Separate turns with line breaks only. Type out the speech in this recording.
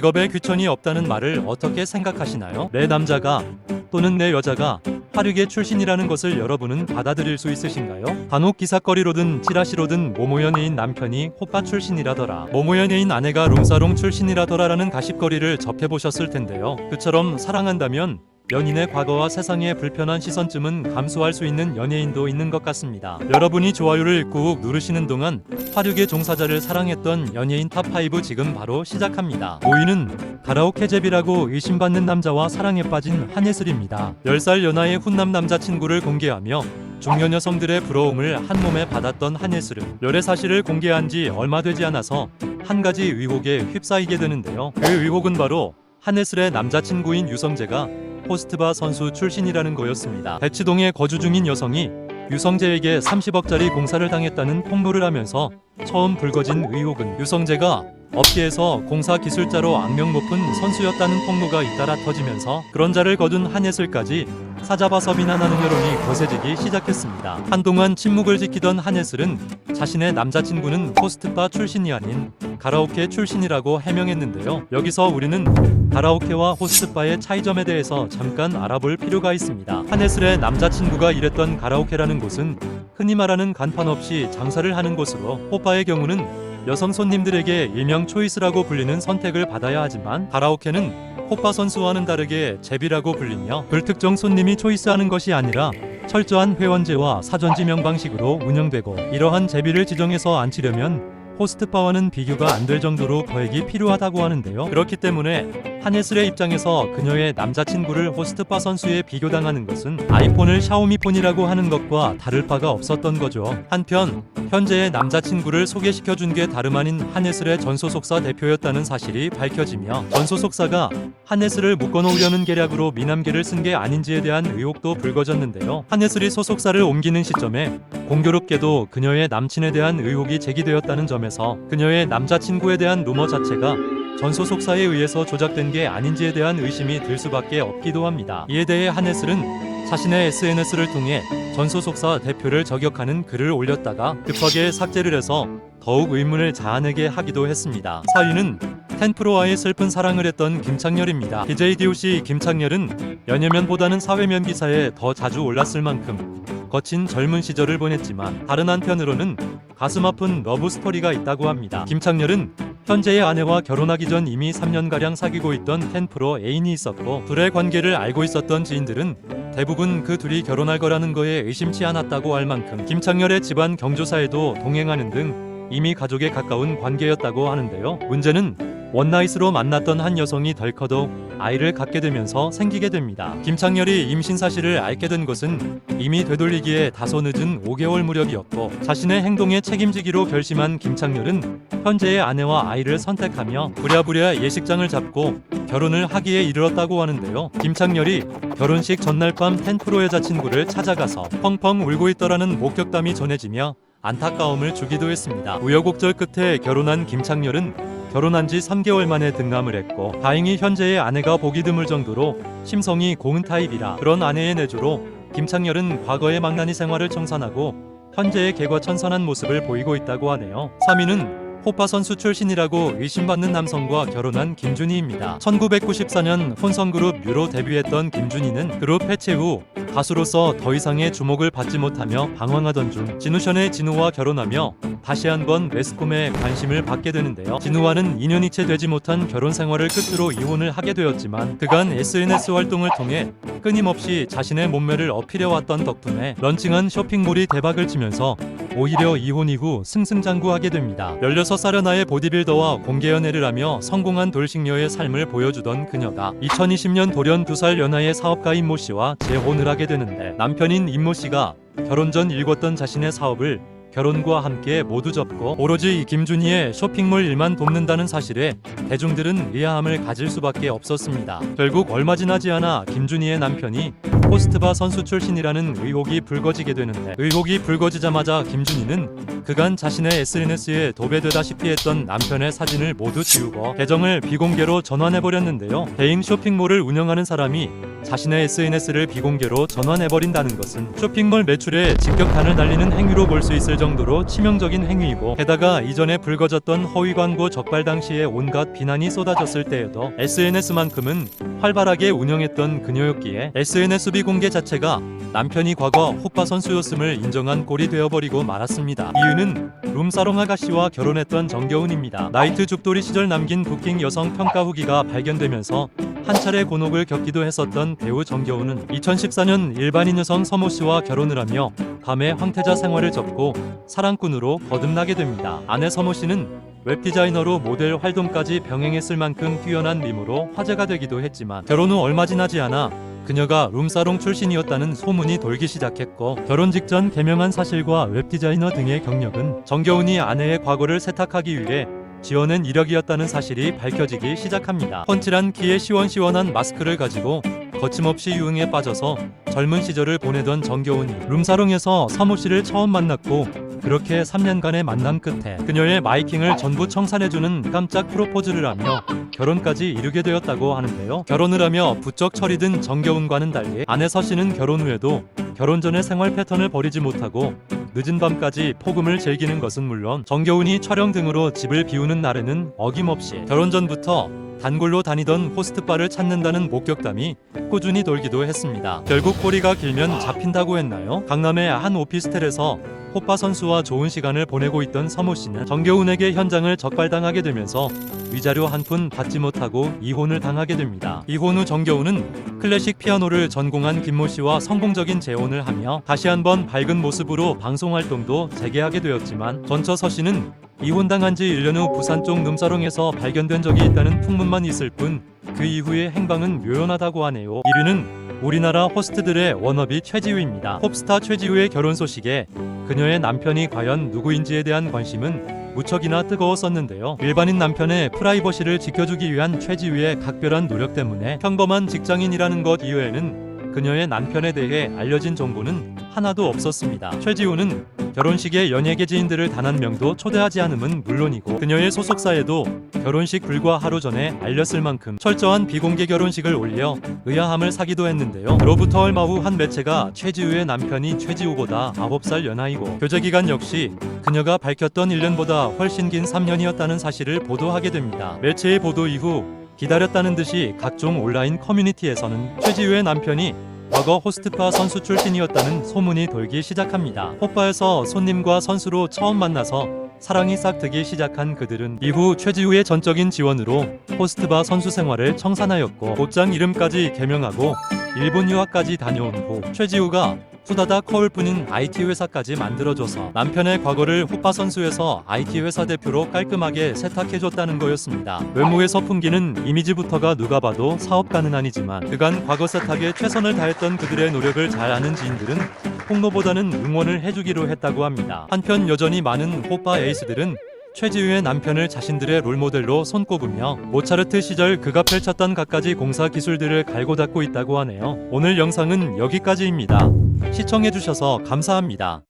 직업에 귀천이 없다는 말을 어떻게 생각하시나요? 내 남자가 또는 내 여자가 화류계 출신이라는 것을 여러분은 받아들일 수 있으신가요? 간혹 기사거리로든 찌라시로든 모모 연예인 남편이 호빠 출신이라더라 모모 연예인 아내가 롱사롱 출신이라더라라는 가십거리를 접해보셨을 텐데요 그처럼 사랑한다면 연인의 과거와 세상의 불편한 시선쯤은 감수할 수 있는 연예인도 있는 것 같습니다. 여러분이 좋아요를 꾹 누르시는 동안 화류계 종사자를 사랑했던 연예인 탑5 지금 바로 시작합니다. 5위는 가라오케 제비라고 의심받는 남자와 사랑에 빠진 한예슬입니다. 10살 연하의 훈남 남자친구를 공개하며 중년 여성들의 부러움을 한 몸에 받았던 한예슬은 열애 사실을 공개한 지 얼마 되지 않아서 한 가지 의혹에 휩싸이게 되는데요. 그 의혹은 바로 한예슬의 남자친구인 유성재가 포스트바 선수 출신이라는 거였습니다. 대치동에 거주 중인 여성이 유성재에게 30억짜리 공사를 당했다는 폭로를 하면서 처음 불거진 의혹은 유성재가 업계에서 공사 기술자로 악명 높은 선수였다는 폭로가 잇따라 터지면서 그런 자를 거둔 한예슬까지 사자바서 비난하는 여론이 거세지기 시작했습니다. 한동안 침묵을 지키던 한예슬은 자신의 남자친구는 포스트바 출신이 아닌 가라오케 출신이라고 해명했는데요. 여기서 우리는 가라오케와 호스트바의 차이점에 대해서 잠깐 알아볼 필요가 있습니다. 한예슬의 남자친구가 일했던 가라오케라는 곳은 흔히 말하는 간판 없이 장사를 하는 곳으로 호빠의 경우는 여성 손님들에게 일명 초이스라고 불리는 선택을 받아야 하지만 가라오케는 호빠 선수와는 다르게 제비라고 불리며 불특정 손님이 초이스하는 것이 아니라 철저한 회원제와 사전 지명 방식으로 운영되고 이러한 제비를 지정해서 앉히려면 호스트바와는 비교가 안 될 정도로 거액이 필요하다고 하는데요. 그렇기 때문에 한예슬의 입장에서 그녀의 남자친구를 호스트바 선수에 비교당하는 것은 아이폰을 샤오미폰이라고 하는 것과 다를 바가 없었던 거죠. 한편 현재의 남자친구를 소개시켜 준 게 다름 아닌 한예슬의 전소속사 대표였다는 사실이 밝혀지며 전소속사가 한예슬을 묶어놓으려는 계략으로 미남계를 쓴 게 아닌지에 대한 의혹도 불거졌는데요. 한예슬이 소속사를 옮기는 시점에 공교롭게도 그녀의 남친에 대한 의혹이 제기되었다는 점에서 그녀의 남자친구에 대한 루머 자체가 전 소속사에 의해서 조작된 게 아닌지에 대한 의심이 들 수밖에 없기도 합니다. 이에 대해 한예슬은 자신의 SNS를 통해 전 소속사 대표를 저격하는 글을 올렸다가 급하게 삭제를 해서 더욱 의문을 자아내게 하기도 했습니다. 4위는 텐프로와의 슬픈 사랑을 했던 김창렬입니다. DJ DOC 김창렬은 연예면보다는 사회면 기사에 더 자주 올랐을 만큼 거친 젊은 시절을 보냈지만 다른 한편으로는 가슴 아픈 러브 스토리가 있다고 합니다. 김창렬은 현재의 아내와 결혼하기 전 이미 3년가량 사귀고 있던 텐프로 애인이 있었고 둘의 관계를 알고 있었던 지인들은 대부분 그 둘이 결혼할 거라는 거에 의심치 않았다고 할 만큼 김창렬의 집안 경조사에도 동행하는 등 이미 가족에 가까운 관계였다고 하는데요. 문제는 원나잇으로 만났던 한 여성이 덜커덕 아이를 갖게 되면서 생기게 됩니다. 김창렬이 임신 사실을 알게 된 것은 이미 되돌리기에 다소 늦은 5개월 무렵이었고 자신의 행동에 책임지기로 결심한 김창렬은 현재의 아내와 아이를 선택하며 부랴부랴 예식장을 잡고 결혼을 하기에 이르렀다고 하는데요. 김창렬이 결혼식 전날 밤 텐프로 여자친구를 찾아가서 펑펑 울고 있더라는 목격담이 전해지며 안타까움을 주기도 했습니다. 우여곡절 끝에 결혼한 김창렬은 결혼한 지 3개월 만에 등남을 했고 다행히 현재의 아내가 보기 드물 정도로 심성이 고운 타입이라 그런 아내의 내조로 김창렬은 과거의 망나니 생활을 청산하고 현재의 개과천선한 모습을 보이고 있다고 하네요. 3위는 호파 선수 출신이라고 의심받는 남성과 결혼한 김준희입니다. 1994년 혼성그룹 유로 데뷔했던 김준희는 그룹 해체 후 가수로서 더 이상의 주목을 받지 못하며 방황하던 중 진우션의 진우와 결혼하며 다시 한번 매스콤에 관심을 받게 되는데요. 진우와는 2년이 채 되지 못한 결혼 생활을 끝으로 이혼을 하게 되었지만 그간 SNS 활동을 통해 끊임없이 자신의 몸매를 어필해왔던 덕분에 런칭한 쇼핑몰이 대박을 치면서 오히려 이혼 이후 승승장구하게 됩니다. 16살 나의 보디빌더와 공개 연애를 하며 성공한 돌싱녀의 삶을 보여주던 그녀가 2020년 돌연 2살 연하의 사업가 임모 씨와 재혼을 하게 되는데 남편인 임모 씨가 결혼 전 일궜던 자신의 사업을 결혼과 함께 모두 접고 오로지 김준희의 쇼핑몰 일만 돕는다는 사실에 대중들은 의아함을 가질 수밖에 없었습니다. 결국 얼마 지나지 않아 김준희의 남편이 호스트바 선수 출신이라는 의혹이 불거지게 되는데 의혹이 불거지자마자 김준희는 그간 자신의 SNS에 도배되다시피 했던 남편의 사진을 모두 지우고 계정을 비공개로 전환해버렸는데요. 개인 쇼핑몰을 운영하는 사람이 자신의 SNS를 비공개로 전환해버린다는 것은 쇼핑몰 매출에 직격탄을 날리는 행위로 볼 수 있을 정도로 치명적인 행위이고 게다가 이전에 불거졌던 허위 광고 적발 당시에 온갖 비난이 쏟아졌을 때에도 SNS만큼은 활발하게 운영했던 그녀였기에 SNS 비 공개 자체가 남편이 과거 호빠 선수였음을 인정한 꼴이 되어버리고 말았습니다. 이유는 룸사롱 아가씨와 결혼했던 정겨운입니다. 나이트 죽돌이 시절 남긴 부킹 여성 평가 후기가 발견되면서 한 차례 곤혹을 겪기도 했었던 배우 정겨운은 2014년 일반인 여성 서모 씨와 결혼을 하며 밤에 황태자 생활을 접고 사랑꾼으로 거듭나게 됩니다. 아내 서모 씨는 웹디자이너로 모델 활동까지 병행했을 만큼 뛰어난 미모로 화제가 되기도 했지만 결혼 후 얼마 지나지 않아 그녀가 룸사롱 출신이었다는 소문이 돌기 시작했고 결혼 직전 개명한 사실과 웹디자이너 등의 경력은 정겨운이 아내의 과거를 세탁하기 위해 지어낸 이력이었다는 사실이 밝혀지기 시작합니다. 펀칠한 키에 시원시원한 마스크를 가지고 거침없이 유흥에 빠져서 젊은 시절을 보내던 정겨운이 룸사롱에서 서모 씨를 처음 만났고 그렇게 3년간의 만남 끝에 그녀의 마이킹을 전부 청산해주는 깜짝 프로포즈를 하며 결혼까지 이루게 되었다고 하는데요. 결혼을 하며 부쩍 철이 든 정겨운과는 달리 아내 서 씨는 결혼 후에도 결혼 전의 생활 패턴을 버리지 못하고 늦은 밤까지 폭음을 즐기는 것은 물론 정겨운이 촬영 등으로 집을 비우는 날에는 어김없이 결혼 전부터 단골로 다니던 호스트바를 찾는다는 목격담이 꾸준히 돌기도 했습니다. 결국 꼬리가 길면 잡힌다고 했나요? 강남의 한 오피스텔에서 호빠 선수와 좋은 시간을 보내고 있던 서모 씨는 정겨운에게 현장을 적발당하게 되면서 위자료 한 푼 받지 못하고 이혼을 당하게 됩니다. 이혼 후 정겨운은 클래식 피아노를 전공한 김모 씨와 성공적인 재혼을 하며 다시 한번 밝은 모습으로 방송 활동도 재개하게 되었지만 전처 서 씨는 이혼당한 지 1년 후 부산 쪽 룸사롱에서 발견된 적이 있다는 풍문만 있을 뿐 그 이후의 행방은 묘연하다고 하네요. 1위는 우리나라 호스트들의 워너비 최지우입니다. pop스타 최지우의 결혼 소식에 그녀의 남편이 과연 누구인지에 대한 관심은 무척이나 뜨거웠었는데요. 일반인 남편의 프라이버시를 지켜주기 위한 최지우의 각별한 노력 때문에 평범한 직장인이라는 것 이외에는 그녀의 남편에 대해 알려진 정보는 하나도 없었습니다. 최지우는 결혼식에 연예계 지인들을 단 한 명도 초대하지 않음은 물론이고 그녀의 소속사에도 결혼식 불과 하루 전에 알렸을 만큼 철저한 비공개 결혼식을 올려 의아함을 사기도 했는데요. 그로부터 얼마 후 한 매체가 최지우의 남편이 최지우보다 9살 연하이고 교제 기간 역시 그녀가 밝혔던 1년보다 훨씬 긴 3년이었다는 사실을 보도하게 됩니다. 매체의 보도 이후 기다렸다는 듯이 각종 온라인 커뮤니티에서는 최지우의 남편이 과거 호스트파 선수 출신이었다는 소문이 돌기 시작합니다. 호빠에서 손님과 선수로 처음 만나서 사랑이 싹트기 시작한 그들은 이후 최지우의 전적인 지원으로 호스트바 선수 생활을 청산하였고 곧장 이름까지 개명하고 일본 유학까지 다녀온 후 최지우가 후다닥 커울뿐인 IT 회사까지 만들어줘서 남편의 과거를 호빠 선수에서 IT 회사 대표로 깔끔하게 세탁해줬다는 거였습니다. 외모에서 풍기는 이미지부터가 누가 봐도 사업가는 아니지만 그간 과거 세탁에 최선을 다했던 그들의 노력을 잘 아는 지인들은 폭로보다는 응원을 해주기로 했다고 합니다. 한편 여전히 많은 호빠 에이스들은 최지우의 남편을 자신들의 롤모델로 손꼽으며 모차르트 시절 그가 펼쳤던 갖가지 공사 기술들을 갈고 닦고 있다고 하네요. 오늘 영상은 여기까지입니다. 시청해주셔서 감사합니다.